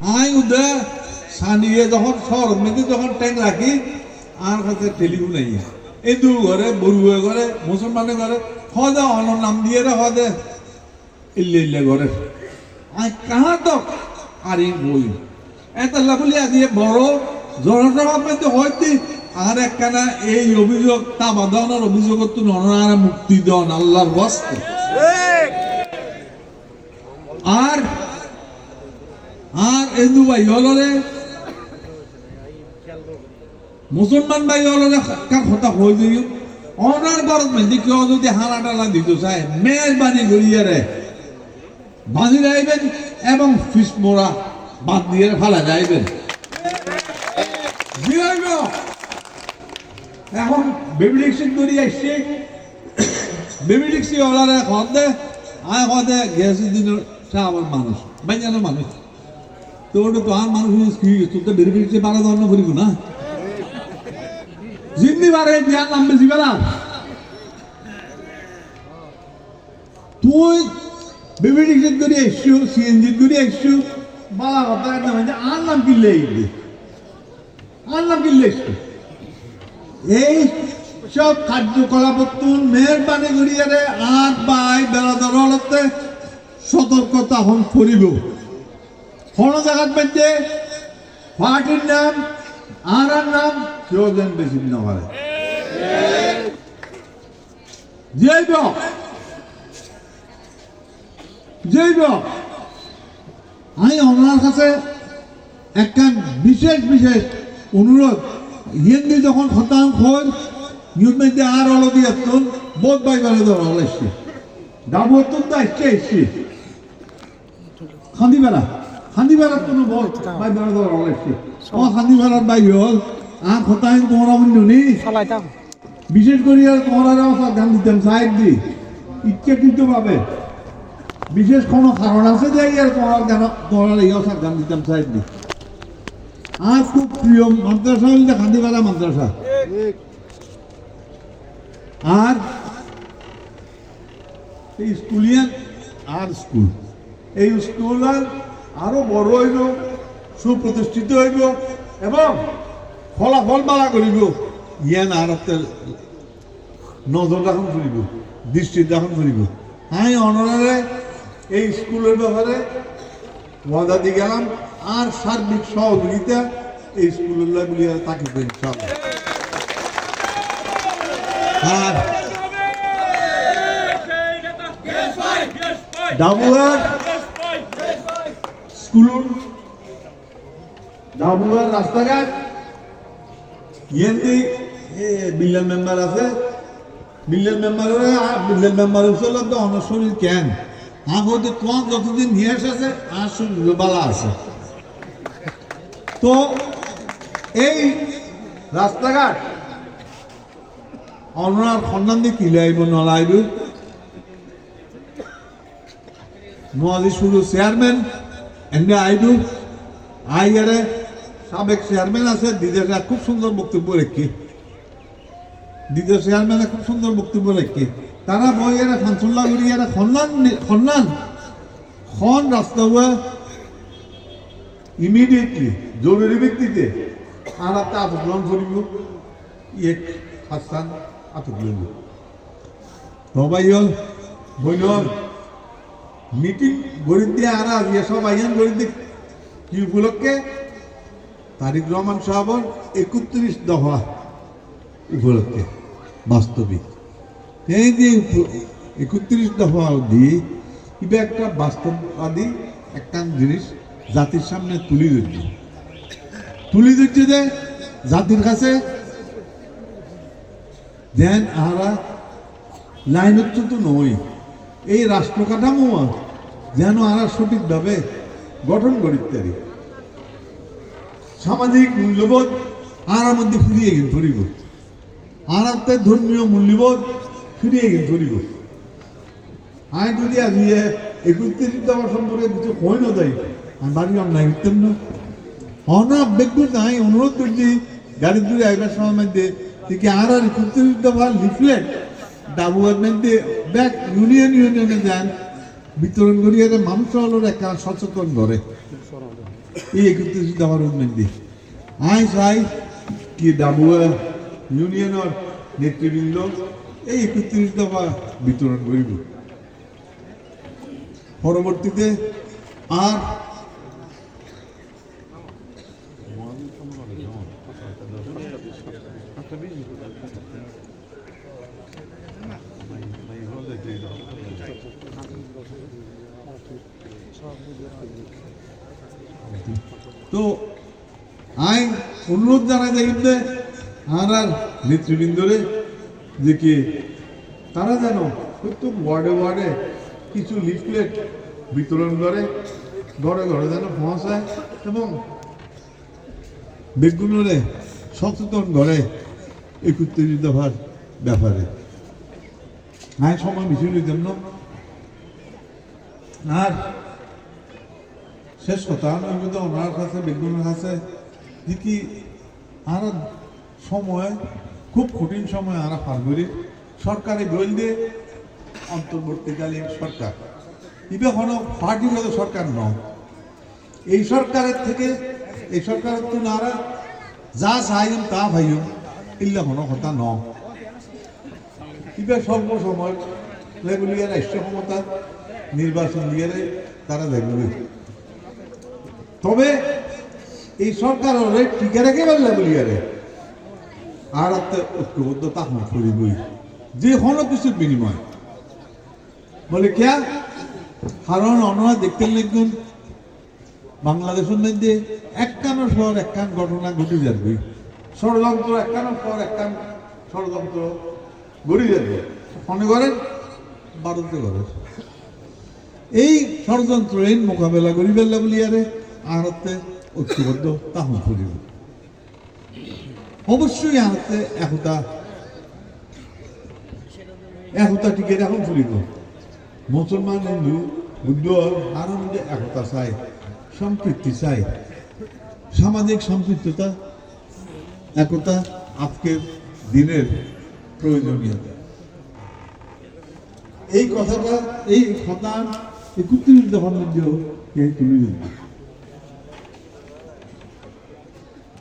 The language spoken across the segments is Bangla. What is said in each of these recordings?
আই উদে সানিয়ে যখন শহর মেয়েদের যখন ট্যাং রাখি আর কাছে নাই। হিন্দু ঘরে বড়ুয়ে ঘরে মুসলমানে ঘরে হদে অন নাম দিয়ে রে হদে ইল্লে ইল্লে ঘরে। আই কাহা তো আর এই বই। এত লাগুলি আজি বড় জনসভা মধ্যে হয়তো আর একখানা এই অভিযোগ তা বাঁধানোর অভিযোগ তো ননার মুক্তি দেন আল্লাহর বস্তে আর আর হিন্দু ভাই হলরে, মুসলমান ভাই হলরে কার কথা হয়ে দিও। অনার গরজ মেদি কেউ যদি হারা টালা দিত চাই মেহরবানি করিয়ে রে বাঁধি যাইবেন এবং ফিস মোড়া বাদ দিয়ে ফেলা যাইবেন? এখন বেবি রিক্সি করি আসছে বেবি রিক্সি ওলারে হদে আয় হদে গেছি দিন সে আমার মানুষ বাইজানো মানুষ বেবি রিক্সি বারো ধরনের করিব না? জিন্দি বারে বিয়ার নাম বেশি তুই করে সিএনজি করে কথা একটা মানে কিনলে এসছু এই সব মেহরবানি আর বাই বেড়াদার হলতে সতর্কতা হন করিব কোন জায়গার মধ্যে পার্টির নাম আর নাম কেউ যেন বেশি না পারে আমি ওনার কাছে একটা বিশেষ বিশেষ অনুরোধ। হিন্দি যখন খতাম খোঁজ ইউর মধ্যে আর হলো দিয়ে তুন বোধ বাই দেওয়া হলো এসছে। ডাবু তুন তো এসছে এসছে। খান্দি খান্দি কোনো বোধ বাই এসছে ও বাই হল বন্ধু নেই। চালাইতাম। বিশেষ ধ্যান দিতাম সাইড দি। ইচ্ছাকৃত ভাবে। বিশেষ কোনো কারণ আছে যে এই অসার জ্ঞান দিতাম সাইড দি। আর খুব প্রিয় মাদ্রাসা হইলে খান্দিপাড়া মাদ্রাসা। আর এই স্কুলিয়ান আর স্কুল। এই স্কুল আর আরও বড় হইব সুপ্রতিষ্ঠিত হইব এবং ফলাফল বাড়া করিব। ইয়ান আর নজর রাখুন করিব দৃষ্টি রাখুন করিব। আমি অনারে এই স্কুলের ব্যাপারে ওয়াদা দিয়ে গেলাম আর সার্বিক সহযোগিতা এই স্কুলের লাগলি তাকে ইনশাআল্লাহ আর ডাবুয়ার স্কুল ডাবুয়ার রাস্তাঘাট ইয়েন্দি বিল্লাল মেম্বার আছে। বিল্লাল মেম্বার বিল্লাল মেম্বার হচ্ছিল তো আমার শরীর কেন। আগতে তোমার যতদিন নিয়ে আছে আর শরীর আছে। তো এই রাস্তাঘাট অনার খন্ডান দিয়ে কিলে আইব নলাইব নোয়াজি শুরু চেয়ারম্যান এমনি আইব আইয়ারে সাবেক চেয়ারম্যান আছে দিদিরা খুব সুন্দর বক্তব্য রেখে। দ্বিতীয় চেয়ারম্যানে খুব সুন্দর বক্তব্য রেখে। তারা বই বইয়েরা ফানসুল্লাহ করিয়ারা খন্নান খন্নান খন রাস্তা হওয়া ইমিডিয়েটলি জরুরি ভিত্তিতে আর একটা আতক গ্রহণ করিব। ইয়েক হাসান লইব। সবাই বইল মিটিং, গরিব দিয়ে আর আজকে সব আইয়ান গরিব কি উপলক্ষে? তারিক রহমান সাহাবর একত্রিশ দফা উপলক্ষে, বাস্তবিক। এই যে একত্রিশ দফা দিয়ে এটা একটা বাস্তববাদী একটা জিনিস জাতির সামনে তুলি ধরছে। তুলি ধরছে যে জাতির কাছে দেন আহারা লাইনচ্যুত নই এই রাষ্ট্র কাঠামো যেন আরা সঠিকভাবে গঠন করিতে পারি। সামাজিক মূল্যবোধ আর মধ্যে ফিরিয়ে গেল ধরিব। আর একটা ধর্মীয় মূল্যবোধ ফিরিয়ে গেল ধরিব। আমি যদি আজ ইয়ে একত্রিশ সম্পর্কে কিছু হয় না তাই আমি বাড়ি অন্যায় করতাম না। অনাপ দেখব নাই, অনুরোধ করছি, গাড়ি দূরে আইবার সময় মধ্যে থেকে আর আর একত্রিশ দফা লিফলেট ডাবুয়ার মধ্যে ব্যাক ইউনিয়ন ইউনিয়নে যান। বিতরণ করি, এটা মানুষ হলো একটা সচেতন করে। এই একত্রিশ উন্নয়ন আই চাই কি ডাবুয়া ইউনিয়নের নেতৃবৃন্দ, এই একত্রিশ দফা বিতরণ করিব। পরবর্তীতে আর তো আই অনুরোধ জানাই দেখবে আর আর নেতৃবৃন্দরে যে কি তারা যেন প্রত্যেক ওয়ার্ডে ওয়ার্ডে কিছু লিফলেট বিতরণ করে, ঘরে ঘরে যেন পৌঁছায় এবং বেগুনরে সচেতন করে একত্রিশ দফার ব্যাপারে। আয় সময় নিতেন না আর শেষ কথা, আমি কিন্তু ওনার কাছে বেগুনের কাছে, যে কি আর সময়, খুব কঠিন সময় আর করি সরকারি দল দিয়ে অন্তর্বর্তীকালীন সরকার। ইবে কোনো পার্টিগত সরকার নয়। এই সরকারের থেকে, এই সরকারের তো নারা, যা চাইম তা ভাইম ইল্লা কোনো কথা ন ইবে স্বল্প সময় লেগুলিয়া রাষ্ট্র ক্ষমতা নির্বাচন দিয়ে তারা দেখবে। তবে এই সরকার ওরে টিকে রেখে পারলে বলিয়ারে। আর একটা ঐক্যবদ্ধ তাহন করিবই যে কোনো কিছুর বিনিময়। বলে কে? কারণ অনরা দেখতে লিখুন বাংলাদেশের মধ্যে একখানো শহর, একখান ঘটনা ঘটে যাবে। ষড়যন্ত্র একখানো শহর, একখান ষড়যন্ত্র ঘটে যাবে। মনে করেন? ভারতে করে এই ষড়যন্ত্র, এই মোকাবেলা করি বেলা বলি আরে আহতে ঐক্যবদ্ধ তাহন করিব। অবশ্যই আহতে একতা একতা টিকে এখন ফুরিব মুসলমান হিন্দু, বুদ্ধ মধ্যে একতা চাই সম্পৃক্তি চাই সামাজিক সম্পৃক্ততা, একতা আজকের দিনের প্রয়োজনীয়তা। এই কথাটা, এই কথা একত্রিশ দফার মধ্যেও কে তুলে দিন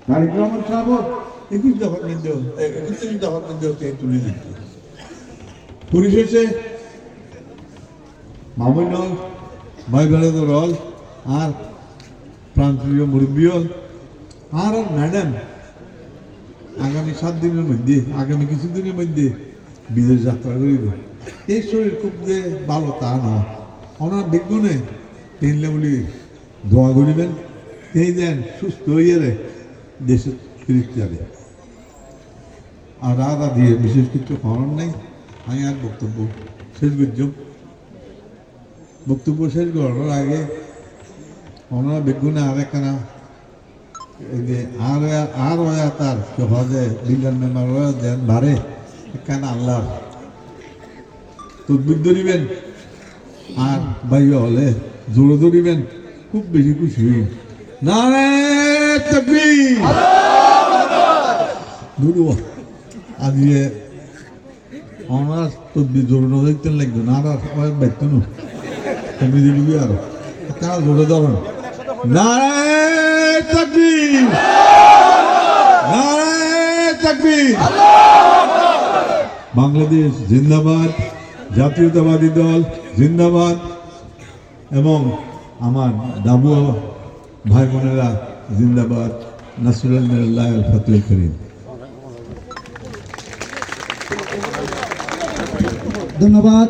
কার্যক্রম সাহেব একুশ দফার মধ্যেও একত্রিশ দফার মধ্যেও কে তুলে দিন পরিশেষে মামুনল ভাই বেড়াদ রল আর প্রান্তীয় মুরব্বীয় আর আর ম্যাডাম। আগামী সাত দিনের মধ্যে আগামী কিছুদিনের মধ্যে বিদেশ যাত্রা করিব। এই শরীর খুব যে ভালো তা না ওনার বিজ্ঞানে পেনলে বলি দোয়া করিবেন এই দেন সুস্থ হইয়ে রে দেশে ফিরতে যাবে। আর আদা দিয়ে বিশেষ কিছু করার নেই। আমি আর বক্তব্য শেষ করছি। বক্তব্য শেষ করার আগে ওনারা বেগুনে আর একখানা আর আর তার সহজে বিল্ডার মেম্বার দেন বাড়ে একখানা আল্লাহ তদ্বির ধরিবেন আর বাইরে হলে জোরে ধরিবেন খুব বেশি খুশি হই। নারে তকবীর! দুরু, আজি অনার তদ্বির জোরে দেখতে লাগবে না আর না। কমি দিবি আর? কারা জোরে ধরেন। বাংলাদেশ জিন্দাবাদ। জাতীয়তাবাদী দল জিন্দাবাদ এবং আমার দাবুয়া ভাই বোনেরা জিন্দাবাদ নাসরুল্লাহ আল ফাতুল করিম। ধন্যবাদ।